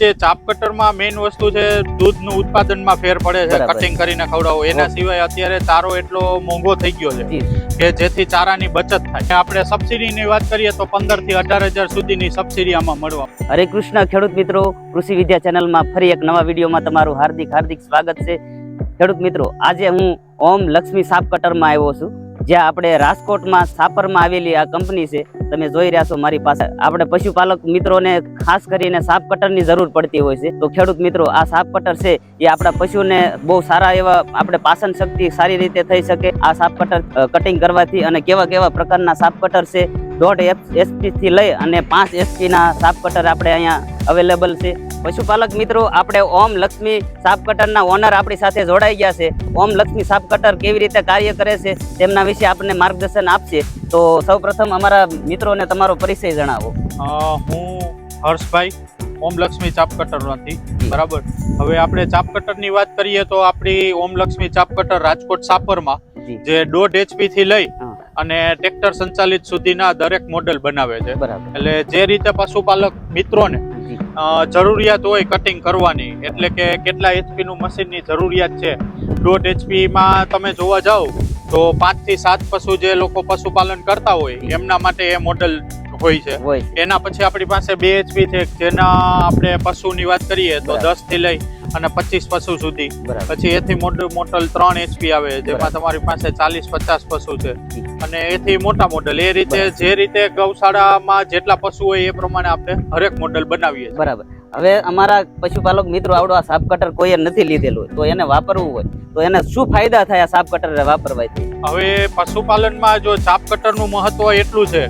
જે ચાપ કટરમાં મેઇન વસ્તુ છે દૂધનું ઉત્પાદનમાં ફેર પડે છે કટિંગ કરીને ખવડાવો એના સિવાય અત્યારે ચારો એટલો મોંઘો થઈ ગયો છે કે જેથી ચારાની બચત થાય. આપણે સબસિડીની વાત કરીએ તો પંદરથી અઢાર હજાર સુધીની સબસિડી આમાં મળવા. હરે કૃષ્ણ ખેડૂત મિત્રો કૃષિ વિદ્યા ચેનલમાં ફરી એક નવા વિડીયોમાં તમારું હાર્દિક હાર્દિક સ્વાગત છે. ખેડૂત મિત્રો આજે હું ઓમ લક્ષ્મી સાપ કટરમાં આવ્યો છું. જ્યાં આપણે રાજકોટમાં સાપરમાં આવેલી આ કંપની છે, તમે જોઈ રહ્યા છો મારી પાસે. આપણે પશુપાલક મિત્રોને ખાસ કરીને સાપ કટરની જરૂર પડતી હોય છે. તો ખેડૂત મિત્રો, આ સાપ કટર છે, એ આપણા પશુને બહુ સારા એવા આપણે પાચન શક્તિ સારી રીતે થઈ શકે. આ સાપ કટર કટિંગ કરવાથી અને કેવા કેવા પ્રકારના સાપ કટર છે, દોઢ એચપી થી લઈ અને પાંચ એચપી ના સાપ કટર આપણે અહીંયા અવેલેબલ છે. પશુપાલક મિત્રો આપણે ઓમ લક્ષ્મી સાપ કટરના ઓનર આપણી સાથે જોડાઈ ગયા છે. ઓમ લક્ષ્મી સાપ કટર કેવી રીતે કાર્ય કરે છે તેમના વિશે આપણને માર્ગદર્શન આપશે. તો સૌપ્રથમ અમારા મિત્રોને તમારો પરિચય જણાવો. હું હર્ષભાઈ ઓમ લક્ષ્મી ચાપ કટરમાંથી. બરાબર? હવે આપણે ચાપ કટરની વાત કરીએ તો આપણી ઓમ લક્ષ્મી ચાપ કટર રાજકોટ સાપરમાં જે. દોઢ એચપી થી લઈ અને ટ્રેક્ટર સંચાલિત સુધીના દરેક મોડલ બનાવે છે. એટલે જે રીતે પશુપાલક મિત્રોને જરૂરિયાત હોય કટિંગ કરવાની. એટલે કે કેટલા એચપી નું મશીનની જરૂરિયાત છે. દોઢ એચપી માં તમે જોવા જાઓ તો પાંચથી સાત પશુ જે લોકો પશુપાલન કરતા હોય એમના માટે એ મોડલ હોય છે. એના પછી આપણી પાસે બે એચપી છે. જેના આપણે પશુની વાત કરીએ તો. દસથી લઈ અને પચીસ પશુ સુધી. પછી એથી મોટું મોડલ ત્રણ એચપી આવે જેમાં તમારી પાસે ચાલીસ પચાસ પશુ છે. અને એથી મોટા મોડલ. એ રીતે જે રીતે ગૌશાળામાં જેટલા પશુ હોય એ પ્રમાણે આપણે હરેક મોડલ બનાવીએ બરાબર. હવે અમારા પશુપાલક મિત્રો આવડો આ સાપ કટર કોઈએ નથી લીધેલું તો એને વાપરવું હોય. તો એને શું ફાયદા થાય આ સાપ કટર વાપરવાથી? હવે પશુપાલનમાં જો કટર કટરનું મહત્વ એટલું છે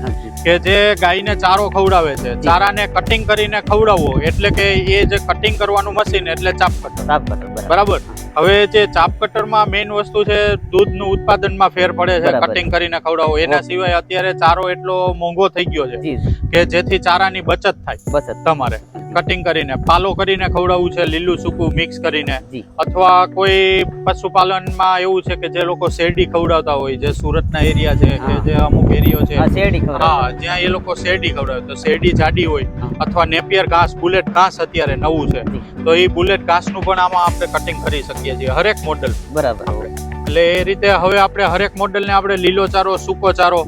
કે જે ગાયને ચારો ખવડાવે છે. ચારાને કટિંગ કરીને ખવડાવવો એટલે કે એ જે કટિંગ કરવાનું મશીન એટલે ચાપ કટર સાપ કટર બરાબર. બરાબર? હવે જે ચાપ કટરમાં મેઇન વસ્તુ છે દૂધનું ઉત્પાદનમાં ફેર પડે છે કટિંગ કરીને ખવડાવો. એના સિવાય અત્યારે ચારો એટલો મોંઘો થઈ ગયો છે કે જેથી ચારાની બચત થાય બચત. તમારે. કટિંગ કરીને પાલો કરીને ખવડાવવું છે લીલું સૂકું મિક્સ કરીને. અથવા કોઈ પશુપાલનમાં એવું છે કે જે લોકો શેરડી ખવડાવતા હોય જે સુરતના એરિયા છે કે જે અમુક એરિયો છે. હા જ્યાં એ લોકો શેરડી ખવડાવે. તો શેરડી જાડી હોય અથવા નેપિયર ઘાસ બુલેટ ઘાસ અત્યારે નવું છે. તો એ બુલેટ ઘાસનું પણ આમાં આપણે કટિંગ કરી શકીએ છીએ હરેક મોડલ બરાબર. એટલે એ રીતે હવે આપણે હરેક મોડલને આપણે લીલો ચારો સૂકો ચારો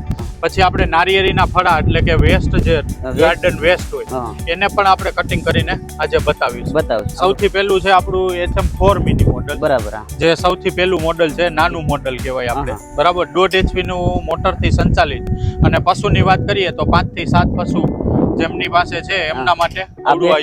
પછી આપણે નારિયેળીના ફળા એટલે કે વેસ્ટ જે ગાર્ડન વેસ્ટ હોય એને પણ આપણે કટિંગ કરીને આજે બતાવીશું. બતાવીશું. સૌથી પહેલું છે આપણું એચએમ ફોર મિની મોડલ બરાબર જે સૌથી પહેલું મોડલ છે નાનું મોડલ કહેવાય આપણે. બરાબર? દોઢ એચપી નું મોટરથી સંચાલિત. અને પશુની વાત કરીએ તો પાંચથી સાત પશુ જેમની પાસે છે એમના માટે.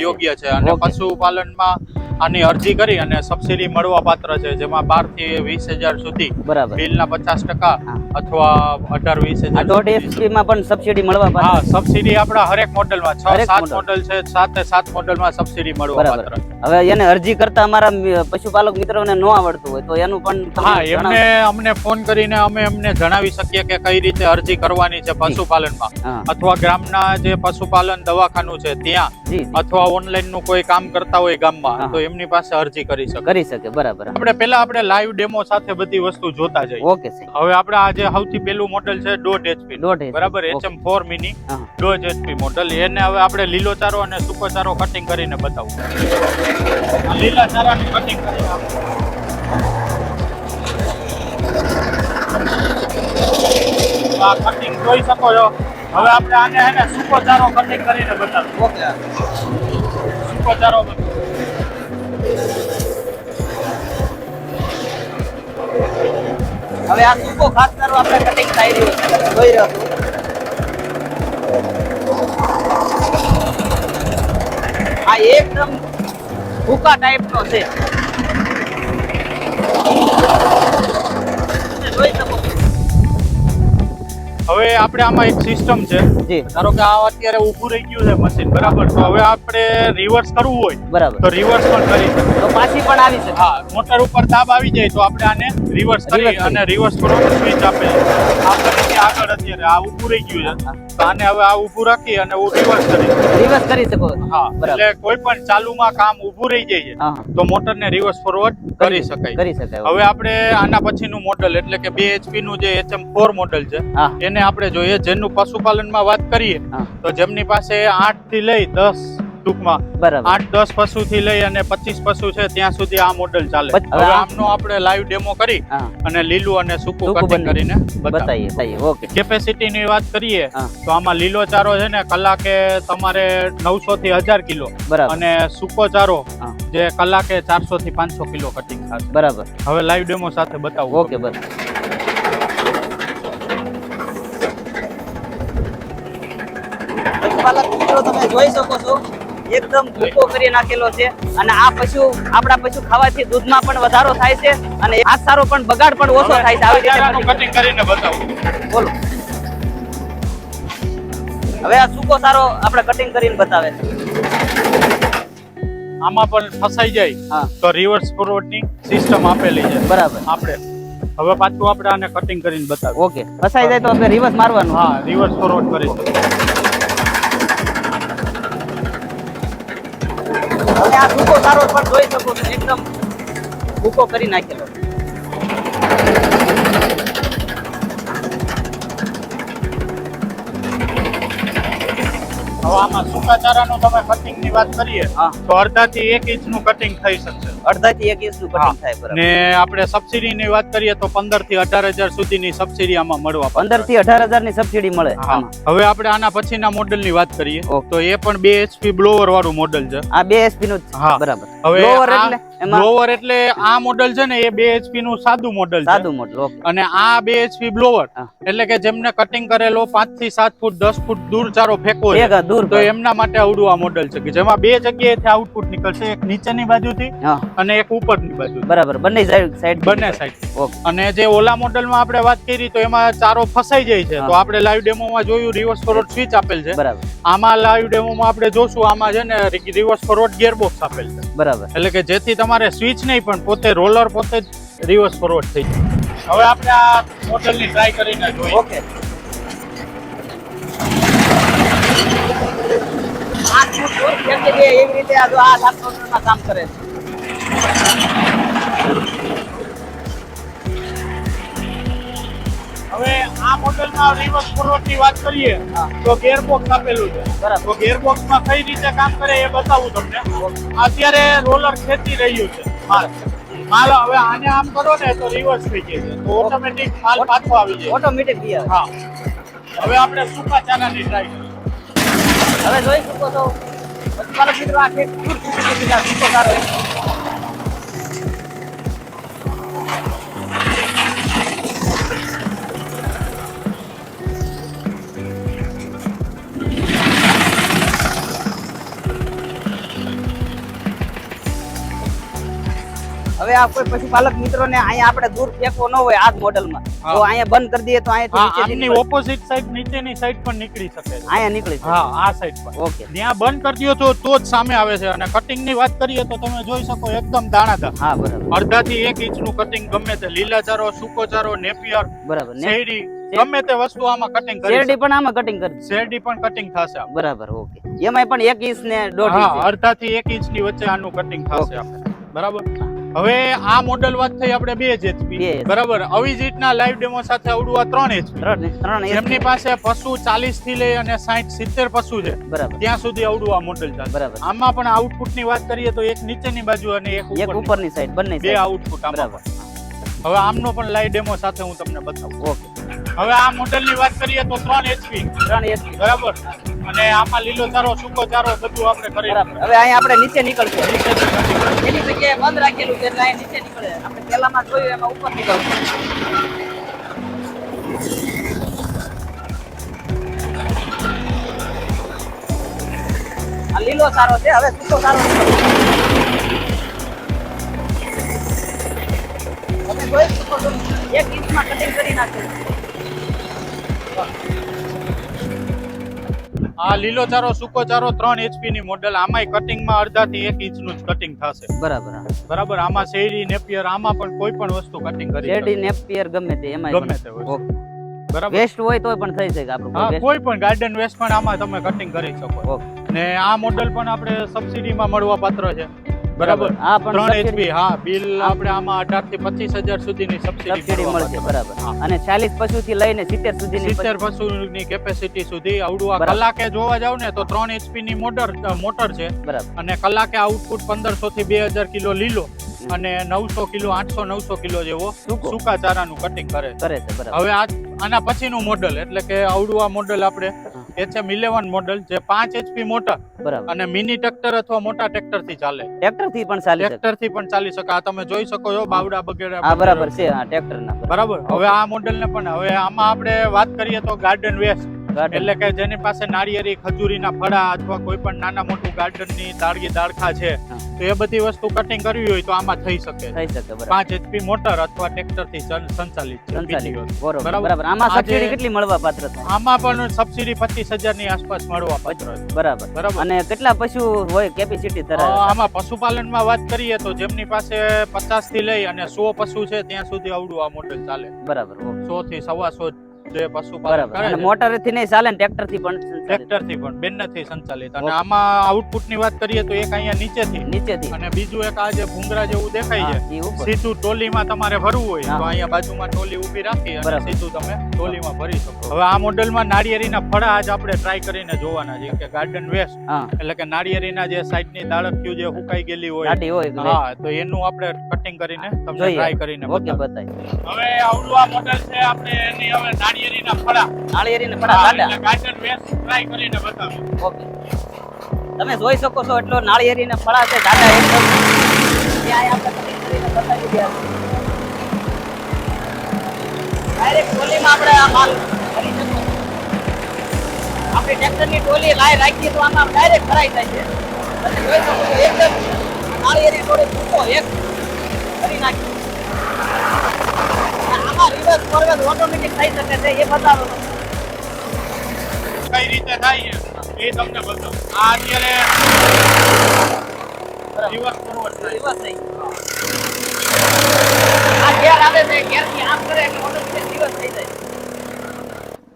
યોગ્ય છે. અને પશુપાલનમાં આની અરજી કરી અને સબસિડી મળવા પાત્ર છે જેમાં બારથી વીસ હજાર સુધી બરાબર બિલના પચાસ ટકા અથવા અઢાર વીસ હજાર દોઢ. માં પણ સબસિડી મળવા હા સબસિડી આપણા હરેક મોડેલમાં છ સાત. મોડેલ છે સાતે સાત મોડેલમાં સબસિડી મળવા પાત્ર હવે એને અરજી કરતા અમારા મ- પશુપાલક મિત્રોને ન આવડતું હોય તો એનું પણ હા. એમને અમને ફોન કરીને અમે એમને જણાવી શકીએ કે કઈ રીતે અરજી કરવાની છે પશુપાલનમાં માં અથવા ગ્રામના જે પશુપાલન દવાખાનું છે ત્યાં. અથવા ઓનલાઈનનું કોઈ કામ કરતા હોય ગામમાં તો એમની પાસે અરજી કરી શકે કરી શકે બરાબર. આપણે પેલા આપણે લાઈવ ડેમો સાથે બધી વસ્તુ જોતા જઈએ. ઓકે હવે આપણે આજે સૌથી પેલું મોડેલ છે ડોટ એચપી ડોટ બરાબર. HM four mini dot HP model એને હવે આપણે લીલો ચારો અને સૂકો ચારો કટિંગ કરીને બતાવું. લીલા ચારાની કટિંગ કરીને આ કટિંગ જોઈ શકો છો. હવે આપણે આને હે ને સૂકો ચારો કટિંગ કરીને બતાવું. ઓકે સૂકો ચારો બતાવું. હવે આ સૂકો ખાસ કરો આપણે કટિંગ થઈ રહ્યું છે. જોઈ રહ્યો આ એકદમ ભૂકા ટાઈપનો છે. હવે આપણે આમાં એક સિસ્ટમ છે. ધારો કે આ અત્યારે ઊભું રહી ગયું છે મશીન બરાબર? તો હવે આપણે રિવર્સ કરવું હોય બરાબર. તો રિવર્સ પણ કરી શકીએ. તો પાછી પણ આવી શકે. હા મોટર ઉપર દાબ આવી જાય તો આપણે આને રિવર્સ કરી અને રિવર્સ કરવાનું સ્વિચ આપે. આ ફરીથી આગળ અત્યારે આ ઊભું રહી ગયું છે. તો આને હવે આ ઊભું રાખી અને હું રિવર્સ કરી રિવર્સ કરી શકો હા એટલે કોઈ પણ ચાલુમાં કામ ઊભું રહી જાય તો મોટરને રિવર્સ ફોરવર્ડ કરી શકાય. કરી શકાય હવે આપણે આના પછીનું મોડલ એટલે કે બે એચપી નું જે એચએમ ફોર મોડલ છે એને આપણે જોઈએ. જેનું પશુપાલનમાં વાત કરીએ તો જેમની પાસે આઠથી લઈ દસ ટૂંકમાં આઠ દસ પશુ થી લઈ અને પચીસ પશુ છે ત્યાં સુધી આ મોડલ ચાલે. હવે આમનો આપણે લાઈવ ડેમો કરી હા. અને લીલું અને સૂકું કટિંગ કરીને બતાવીએ. ઓકે કેપેસિટી ની વાત કરીએ હા. તો આમાં લીલો ચારો છે ને કલાકે તમારે નવસો થી હજાર કિલો. બરાબર. અને સૂકો ચારો હા. જે કલાકે ચારસો થી પાંચસો કિલો કટિંગ થશે. બરાબર. હવે લાઈવ ડેમો સાથે બતાવું ઓકે બરાબર. મિત્રો તમે જોઈ શકો છો. એકદમ ભૂકો કરી નાખેલો છે. અને આ પશુ આપણા પશુ ખાવાથી દૂધમાં પણ વધારો થાય છે અને આ સારો પણ બગાડ પણ ઓછો થાય છે. આવી રીતે કટિંગ કરીને બતાવું. બોલો. હવે આ સૂકો સારો આપણે કટિંગ કરીને બતાવે આમાં પણ ફસાઈ જાય તો રિવર્સ ફોરવર્ડની સિસ્ટમ આપેલી છે. બરાબર. આપણે. હવે પાછું આપણે આને કટિંગ કરીને બતાવીએ. ઓકે. ફસાઈ જાય તો આપણે રિવર્સ મારવાનું. હા રિવર્સ ફોરવર્ડ કરીશું આ ભૂકો સારો પણ જોઈ શકો છો એકદમ ભૂકો કરી નાખેલો. હવે આમાં સૂકા ચારાનું તમે કટિંગની વાત કરીએ તો અડધાથી એક ઇંચનું કટિંગ થઈ શકશે. અડધા થી એક ઇંચ કટિંગ થાય બરાબર. ને આપણે સબસિડી ની વાત કરીએ તો પંદરથી અઢાર હજાર સુધીની સબસિડી આમાં મળવા પાત્ર પંદરથી અઢાર હજારની સબસિડી મળે. હવે આપણે આના પછીના મોડેલની વાત કરીએ. તો એ પણ બે એચપી બ્લોવર વાળું મોડેલ છે. આ બે એચપી નું જ છે. બરાબર. હવે એટલે એમાં બ્લોવર એટલે આ મોડલ છે ને એ બે એચપી નું સાદું મોડલ છે. સાદું મોડલ ઓકે અને આ બે એચપી બ્લોવર એટલે કે જેમને કટિંગ કરેલો પાંચથી સાત ફૂટ દસ ફૂટ દૂર ચારો ફેંકવો છે તો એમના માટે આવડું આ મોડલ છે કે જેમાં બે જગ્યાએથી આઉટપુટ નીકળશે એક નીચેની બાજુથી અને એક ઉપરની બાજુ બરાબર બંને સાઈડ સાઈડ બંને સાઈડ ઓકે અને જે ઓલા મોડલમાં આપણે વાત કરી તો એમાં ચારો ફસાઈ જાય છે. તો આપણે લાઈવ ડેમોમાં જોયું રિવર્સ ફોરવર્ડ સ્વિચ આપેલ છે. બરાબર. આમાં લાઈવ ડેમોમાં આપણે જોશું આમાં છે ને રિવર્સ ફોરવર્ડ ગેરબોક્સ આપેલ છે. બરાબર. એટલે કે જેથી તમારે સ્વિચ નહીં પણ પોતે રોલર પોતે જ રિવર્સ ફોરવર્ડ થઈ જાય. હવે આપણે આ મોડલની ટ્રાય કરીને જોઈએ. ઓકે એવી રીતે આ ટ્રાન્સફોર્મરમાં કામ કરે છે. હવે આ મોડેલમાં રિવર્સ ફોરવર્ડની વાત કરીએ. તો ગિયરબોક્સ આપેલું છે તો ગિયરબોક્સમાં કઈ રીતે કામ કરે એ બતાવું તમને અત્યારે રોલર ખેંચી રહ્યું છે માલ માલ હવે આને આમ કરો ને તો રિવર્સ થઈ જાય તો ઓટોમેટિક માલ પાછો આવી જાય ઓટોમેટિક હા હવે આપણે સૂકા ચાનાની ટ્રાય હવે જોઈ શકો તો મિત્રો આ ખેત સૂકો સારો હવે આ કોઈ પશુપાલક મિત્રોને અહીંયા આપણે દૂર ફેંકવો ન હોય આ જ મોડેલમાં. તો અહીંયા બંધ કરી દઈએ તો અહીંયા આમની ઓપોઝિટ સાઈડ નીચેની સાઈડ પણ નીકળી શકે છે. અહીંયા નીકળી હા આ સાઈડ પર. ઓકે. ત્યાં બંધ કરી દો તો તો જ સામે આવે છે. અને કટિંગની વાત કરીએ તો તમે જોઈ શકો એકદમ દાણાદાર. હા બરાબર. અડધા થી ઇંચનું કટિંગ ગમે તે લીલા ચારો સૂકો ચારો નેપિયર બરાબર. ને શેરડી ગમે તે વસ્તુ આમાં કટિંગ કરી શેરડી પણ આમાં કટિંગ કરી શેરડી પણ કટિંગ થશે બરાબર ઓકે. એમાંય પણ એક ઇંચ ને દોઢ હા ઇંચ. અડધા થી એક ઇંચની વચ્ચે આનું કટિંગ થશે આપણે બરાબર? હવે આ મોડલ વાત થઈ આપણે બે જ એચપી બરાબર? આવી જ રીતના લાઈવ ડેમો સાથે આવડું આ ત્રણ એચપી ત્રણ પાસે પશુ ચાલીસથી લઈ અને સાઠ સિત્તેર પશુ છે બરાબર. ત્યાં સુધી આવડું આ મોડલ ચાલે. બરાબર. આમાં પણ આઉટપુટની વાત કરીએ તો એક નીચેની બાજુ અને એક એક ઉપરની. સાઈડ બંને બે આઉટપુટ આમાં બરાબર. હવે આમનો પણ લાઈવ ડેમો સાથે હું તમને બતાવું. ઓકે. હવે આ મોડલની વાત કરીએ તો ત્રણ એચપી ત્રણ એચપી બરાબર? અને આમાં લીલો ચારો સૂકો ચારો બધું આપણે કરી હવે અહીંયા આપણે નીચે નીકળશું. એની જગ્યાએ બંધ રાખેલું છે, એટલે અહીંયા નીચે નીકળે. આપણે પહેલામાં જોયું, એમાં ઉપર નીકળશું આ લીલો સારો છે, હવે સૂકો સારો. તમે જોઈ શકો છો એક ઇંચમાં કટિંગ કરી નાખ્યું. આ લીલો ચારો સૂકો ચારો ત્રણ એચપી ની મોડેલ આમાંય કટિંગમાં અડધા થી એક ઇંચનું જ કટિંગ થશે. બરાબર બરાબર? આમાં શેરી નેપિયર આમાં પણ કોઈ પણ વસ્તુ કટિંગ કરી શેરી નેપિયર ગમે તે એમાં ગમે તે બરાબર? વેસ્ટ હોય તોય પણ થઈ શકે આપણું કોઈ પણ ગાર્ડન વેસ્ટ પણ આમાં તમે કટિંગ કરી શકો. ને આ મોડેલ પણ આપણે સબસિડીમાં મળવા પાત્ર છે. બરાબર. આ પણ ત્રણ એચપી હા બિલ આપણે આમાં અઢારથી પચીસ હજાર સુધીની સબસિડી મળશે બરાબર. અને ચાલીસ પશુ થી લઈને સિત્તેર સુધીની સિત્તેર પશુની કેપેસિટી સુધી આવડું આ કલાકે જોવા જાવ ને તો ત્રણ એચપી ની મોટર મોટર છે. બરાબર. અને કલાકે આઉટપુટ પંદરસો થી બે હજાર કિલો લીલો અને નવસો કિલો આઠસો નવસો કિલો જેવો સૂકો. સૂકા ચારાનું કટિંગ કરે છે. કરે છે બરાબર. હવે આ આના પછીનું મોડલ એટલે કે આવડું આ મોડલ આપણે એચએમ ઇલેવન મોડલ જે પાંચ એચપી મોટર બરાબર. અને મિની ટ્રેક્ટર અથવા મોટા ટ્રેક્ટરથી ચાલે. ટ્રેક્ટરથી પણ ચાલે ટ્રેક્ટરથી પણ ચાલી શકે. આ તમે જોઈ શકો છો બાવડા વગેરે આ બરાબર છે આ ટ્રેક્ટર ના બરાબર. હવે આ મોડલ ને પણ હવે આમાં આપણે વાત કરીએ તો ગાર્ડન વેસ્ટ એટલે કે જેની પાસે નાળિયેરી ખજૂરીના ફળા અથવા કોઈ પણ નાના મોટું ગાર્ડનની દાળગી દાળખા છે તો એ બધી વસ્તુ કટિંગ કરવી હોય તો આમાં થઈ શકે થઈ શકે પાંચ એચપી મોટર અથવા ટ્રેક્ટરથી સંચાલિત. બરોબર આમાં સબસિડી કેટલી મળવા પાત્ર આમાં પણ સબસિડી પચીસ હજારની આસપાસ મળવા પાત્ર. બરાબર. બરાબર? અને કેટલા પશુ હોય કેપેસિટી ધરાવે આમાં પશુપાલનમાં વાત કરીએ તો જેમની પાસે પચાસથી લઈ અને સો પશુ છે ત્યાં સુધી આવડું આ મોડેલ ચાલે. બરાબર સો થી સવા સો જે પશુપાલન કરે છે. મોટરથી નહીં ચાલે ને ટ્રેક્ટરથી પણ ટ્રેક્ટરથી પણ બેનથી સંચાલિત. અને આમાં આઉટપુટની વાત કરીએ તો એક અહીંયા નીચેથી. નીચેથી. અને બીજું એક આ જે ભૂંગરા જેવું દેખાય છે સીધું ટોલી માં તમારે ભરવું હોય તો અહીંયા બાજુમાં ટોલી ઊભી રાખી અને સીધું તમે ટોલીમાં ભરી શકો. હવે આ મોડેલમાં નાળિયેરીના ફળા આજ આપણે ટ્રાય કરીને જોવાના છે કે ગાર્ડન વેસ્ટ એટલે કે નાળિયેરીના જે સાઈડની દાળખિયું જે હુકાઈ ગયેલી હોય. હા તો એનું આપણે કટિંગ કરીને તમને ટ્રાય કરીને બતાવી હવે આવડું આ મોડેલ છે આપણે એની હવે નાળિયેરીના ફળા. ટ્રાય કરીને ઓકે. તમે જોઈ શકો છો એટલો નાળિયેરી ને ફળા છે ગાડા એકદમ ત્યાં આપણે કરીને બતાવી. Direct આપણે આ માલ ભરી શકો. આપણી ટ્રેક્ટરની ટોલી લાઈ રાખીએ તો આમાં ડાયરેક્ટ ભરાઈ જાય છે. તમે જોઈ શકો છો એકદમ નાળિયેરી ટોળી સૂકો એક ભરી નાખી. આમાં રિવર્સ ફોરવર્ડ ઓટોમેટિક થઈ શકે છે એ બતાવો કઈ રીતે થાય છે એ તમને બતાવું. આ અત્યારે રિવર્સ ફોરવર્ડ રિવર્સ થઈ આ ઘેર આવે છે ઘેરથી આમ કરે એટલે ઓટોમેટિક રિવર્સ થઈ જાય.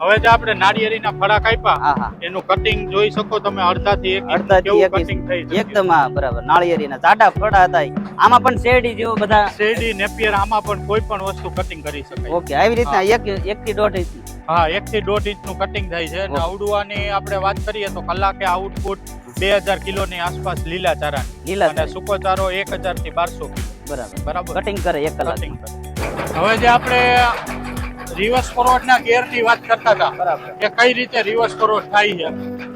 હવે જે આપણે નાળિયેરીના ફળા કાપ્યા એનું કટિંગ જોઈ શકો તમે અડધાથી એક અડધાથી એક કટિંગ થઈ એકદમ બરાબર. નાળિયેરીના જાડા ફળા હતા આમાં પણ શેરડી જેવું બધા શેરડી નેપિયર આમાં પણ કોઈ પણ વસ્તુ કટિંગ કરી શકાય. ઓકે આવી રીતના એક એક થી દોઢ ઇંચ હા એક થી દોઢ ઇંચનું કટિંગ થાય છે. અને ઓકે. આપણે વાત કરીએ તો કલાકે આઉટપુટ બે હજાર કિલો ની આસપાસ લીલા ચારા. લીલા અને સૂકો ચારો એક હજારથી બારસો બરાબર. બરાબર? કટિંગ કરે એક કલાક હવે જે આપણે રિવર્સ ફોરવર્ડના ગેરની વાત કરતા હતા. બરાબર. કે કઈ રીતે રિવર્સ ફોરવર્ડ થાય છે.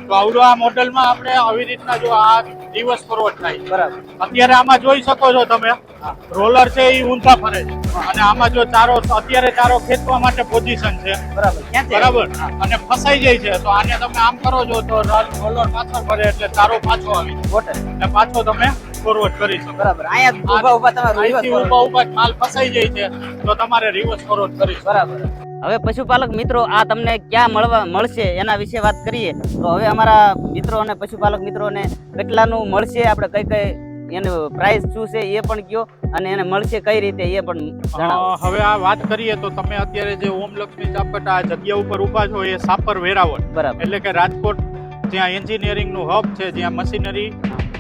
તો આવડું આ મોડેલમાં આપણે આવી રીતના જો આ રિવર્સ ફોરવર્ડ થાય. બરાબર. અત્યારે આમાં જોઈ શકો છો તમે. રોલર છે એ ઊંધા ફરે છે. અને આમાં જો ચારો અત્યારે ચારો ખેંચવા માટે પોઝિશન છે. બરાબર. બરાબર. અને ફસાઈ જાય છે. તો આને તમે આમ કરો છો તો રોલર પાછળ ફરે એટલે ચારો પાછો આવી અને પાછો તમે ફોરવર્ડ કરી શકો. બરાબર. અહીંયા ઊભા ઊભા તમારે રિવર્સ ઊભા જ માલ ફસાઈ જાય છે તો તમારે રિવર્સ ફોરવર્ડ કરી બરાબર. હવે પશુપાલક મિત્રો આ તમને ક્યાં મળવા મળશે એના વિશે વાત કરીએ. તો હવે અમારા મિત્રો અને પશુપાલક મિત્રોને કેટલાનું મળશે આપણે કઈ કઈ એનું પ્રાઇસ શું છે એ પણ કયો અને એને મળશે કઈ રીતે એ પણ હવે આ વાત કરીએ તો તમે અત્યારે જે ઓમ લક્ષ્મી ચાપટ આ જગ્યા ઉપર ઊભા છો એ સાપર વેરાવળ. બરાબર. એટલે કે રાજકોટ જ્યાં એન્જિનિયરિંગનું હબ છે જ્યાં મશીનરી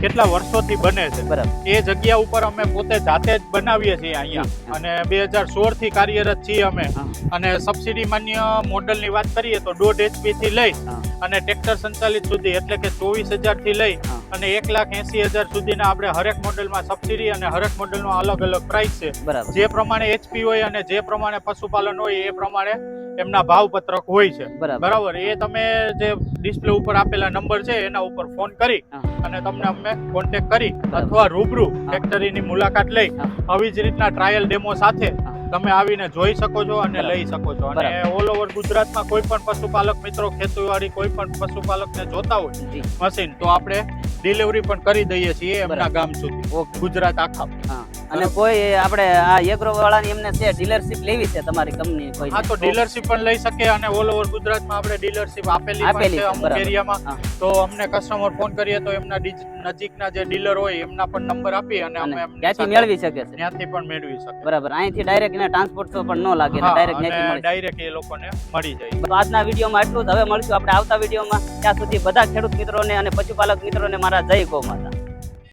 કેટલા વર્ષોથી બને છે. બરાબર. એ જગ્યા ઉપર અમે પોતે જાતે જ બનાવીએ છીએ અહીંયા. અને બે હજાર સોળથી કાર્યરત છીએ અમે. અને સબસિડી માન્ય મોડલની વાત કરીએ તો દોઢ એચપી થી લઈ અને ટ્રેક્ટર સંચાલિત સુધી એટલે કે ચોવીસ હજારથી લઈ. અને એક લાખ એસી હજાર સુધીના આપણે હરેક મોડેલમાં સબસિડી અને હરેક મોડેલનો અલગ અલગ પ્રાઇસ છે. જે પ્રમાણે એચપી હોય અને જે પ્રમાણે પશુપાલન હોય એ પ્રમાણે એમના ભાવ પત્રક હોય છે. બરાબર. એ તમે જે ડિસ્પ્લે ઉપર આપેલા નંબર છે એના ઉપર ફોન કરી અને તમને અમે કોન્ટેક્ટ કરી અથવા રૂબરૂ ફેક્ટરીની મુલાકાત લઈ આવી જ રીતના ટ્રાયલ ડેમો સાથે. તમે આવીને જોઈ શકો છો અને લઈ શકો છો. અને ઓલ ઓવર ગુજરાતમાં કોઈ પણ પશુપાલક મિત્રો ખેતીવાડી કોઈ પણ પશુપાલકને જોતા હોય મશીન તો આપણે ડિલિવરી પણ કરી દઈએ છીએ એમના ગામ સુધી. ગુજરાત આખા. હા. અને કોઈ આપણે આ એગ્રો વાળાની એમને છે ડીલરશીપ લેવી છે તમારી કંપની કોઈ હા તો ડીલરશીપ પણ લઈ શકે અને ઓલ ઓવર ગુજરાતમાં આપણે ડીલરશીપ આપેલી આપેલી છે અમુક એરિયામાં. તો અમને કસ્ટમર ફોન કરીએ તો એમના નજીકના જે ડીલર હોય એમના પણ નંબર આપી અને અમે ત્યાંથી મેળવી શકે છે. ત્યાંથી પણ મેળવી શકે. બરાબર. અહીંથી ડાયરેક્ટ એને ટ્રાન્સપોર્ટ તો પણ ન લાગે ડાયરેક્ટ અને ડાયરેક્ટ એ લોકોને મળી જાય. તો આજના વિડીયોમાં એટલું જ. હવે મળશું આપણે આવતા વિડીયોમાં. ત્યાં સુધી બધા ખેડૂત મિત્રોને અને પશુપાલક મિત્રોને મારા જય ગૌ માતા